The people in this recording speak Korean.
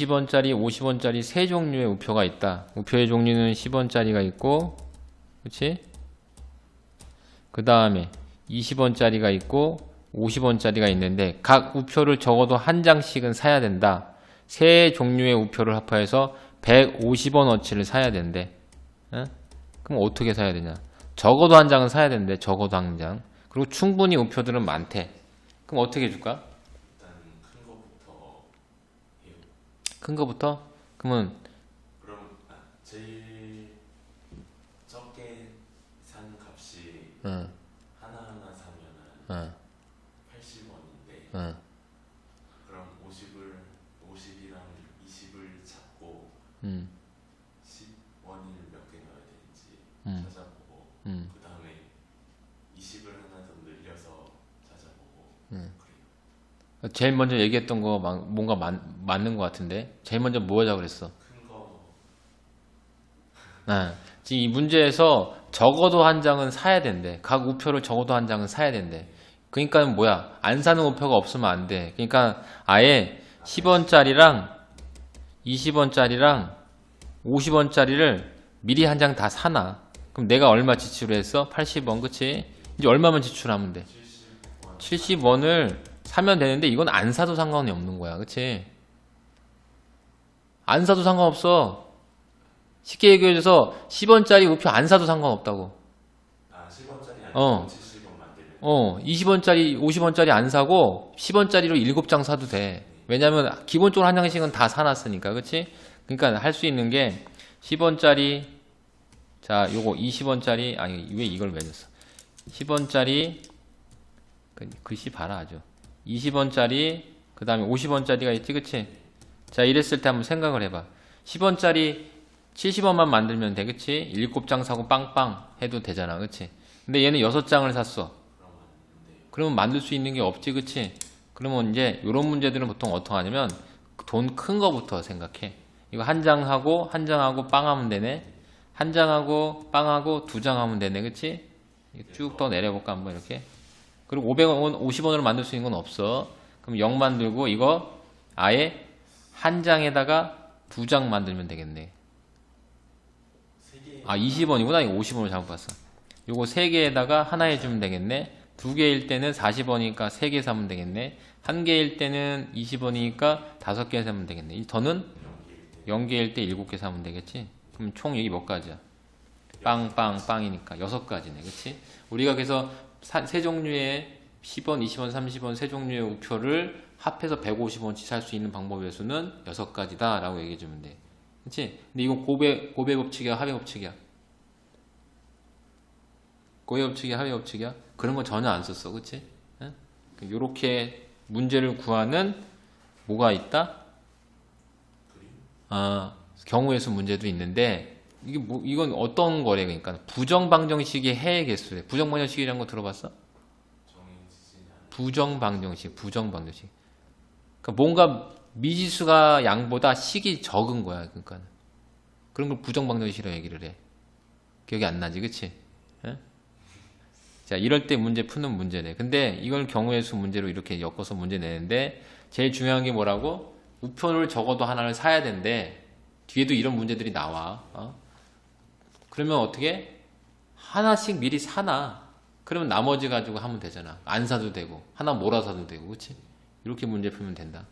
20원짜리, 50원짜리 세 종류의 우표가 있다. 우표의 종류는 10원짜리가 있고, 그치? 그 다음에 20원짜리가 있고, 50원짜리가 있는데, 각 우표를 적어도 한 장씩은 사야 된다. 세 종류의 우표를 합하여서 150원어치를 사야 된대. 응? 그럼 어떻게 사야 되냐? 적어도 한 장은 사야 된대. 적어도 한 장. 그리고 충분히 우표들은 많대. 그럼 어떻게 해줄까? 일단 큰 거부터 해요. 큰 거부터? 그러면 그럼 아, 제일 적게 산 값이 응, 하나하나 사면은 응, 80원인데 응. 그럼 50을 50이랑 20을 잡고 음, 10원을 몇 개 넣어야 되는지 음. 찾아보고 음. 그 다음에 20을 하나 더 늘려서 찾아보고 음. 제일 먼저 얘기했던 거 막- 뭔가 맞, 맞는 것 같은데 제일 먼저 뭐 하자 그랬어? 아, 지금 이 문제에서 적어도 한 장은 사야 된대. 각 우표를 적어도 한 장은 사야 된대. 그러니까 뭐야? 안 사는 우표가 없으면 안 돼. 그러니까 아예 10원짜리랑 20원짜리랑 50원짜리를 미리 한 장 다 사놔. 그럼 내가 얼마 지출을 했어? 80원, 그치? 이제 얼마만 지출하면 돼? 70원 70원을 사면 되는데 이건 안 사도 상관이 없는 거야. 그치? 안 사도 상관없어. 쉽게 얘기해줘서 10원짜리 우표 안 사도 상관없다고. 아 10원짜리 아니고 어. 70원 만들면 어, 20원짜리, 50원짜리 안 사고 10원짜리로 7장 사도 돼. 왜냐면 기본적으로 한 장씩은 다 사놨으니까. 그치? 그러니까 할 수 있는 게 10원짜리, 자, 요거 20원짜리, 아니, 왜 이걸 매줬어? 10원짜리, 그, 글씨 봐라, 아주. 20원짜리, 그 다음에 50원짜리가 있지, 그치? 자, 이랬을 때 한번 생각을 해봐. 10원짜리 70원만 만들면 돼, 그치? 7장 사고 빵빵 해도 되잖아, 그치? 근데 얘는 6장을 샀어. 그러면 만들 수 있는 게 없지, 그치? 그러면 이제 이런 문제들은 보통 어떻게 하냐면 돈 큰 거부터 생각해. 이거 한 장 하고 한 장 하고 빵 하면 되네. 한 장 하고 빵 하고 두 장 하면 되네, 그치? 쭉 더 내려볼까 한번 이렇게. 그리고 500원, 50원으로 만들 수 있는 건 없어. 그럼 0 만들고 이거 아예 한 장에다가 두 장 만들면 되겠네. 세개 아 20원이구나. 이거 50원을 잘못 봤어. 요거 3개에다가 하나 해주면 되겠네. 두 개일 때는 40원이니까 3개 사면 되겠네. 한 개일 때는 20원이니까 5개 사면 되겠네. 이 더는 0개일 때 7개 사면 되겠지? 그럼 총 여기 몇 가지야? 빵 빵 빵이니까 6가지네. 그치? 우리가 그래서 사- 세 종류의 10원 20원 30원 세 종류의 우표를 합해서 150원치 살 수 있는 방법의 수는 6가지다 라고 얘기해 주면 돼 그치? 근데 이건 고배, 고배 법칙이야, 합의 법칙이야? 고배 법칙이야, 합의 법칙이야? 그런 거 전혀 안 썼어, 그치? 응? 요렇게 문제를 구하는 뭐가 있다? 아, 경우의 수 문제도 있는데, 이게 뭐, 이건 어떤 거래, 그러니까. 부정방정식의 해의 개수래. 부정방정식이라는 거 들어봤어? 부정방정식, 부정방정식. 그러니까 뭔가 미지수가 양보다 식이 적은 거야. 그러니까 그런 걸 부정방정식이라고 얘기를 해. 기억이 안 나지, 그치? 예? 자, 이럴 때 문제 푸는 문제네. 근데 이걸 경우의 수 문제로 이렇게 엮어서 문제 내는데 제일 중요한 게 뭐라고? 우표를 적어도 하나를 사야 된대. 뒤에도 이런 문제들이 나와. 어? 그러면 어떻게? 하나씩 미리 사놔. 그러면 나머지 가지고 하면 되잖아. 안 사도 되고, 하나 몰아 사도 되고, 그치? 이렇게 문제 풀면 된다.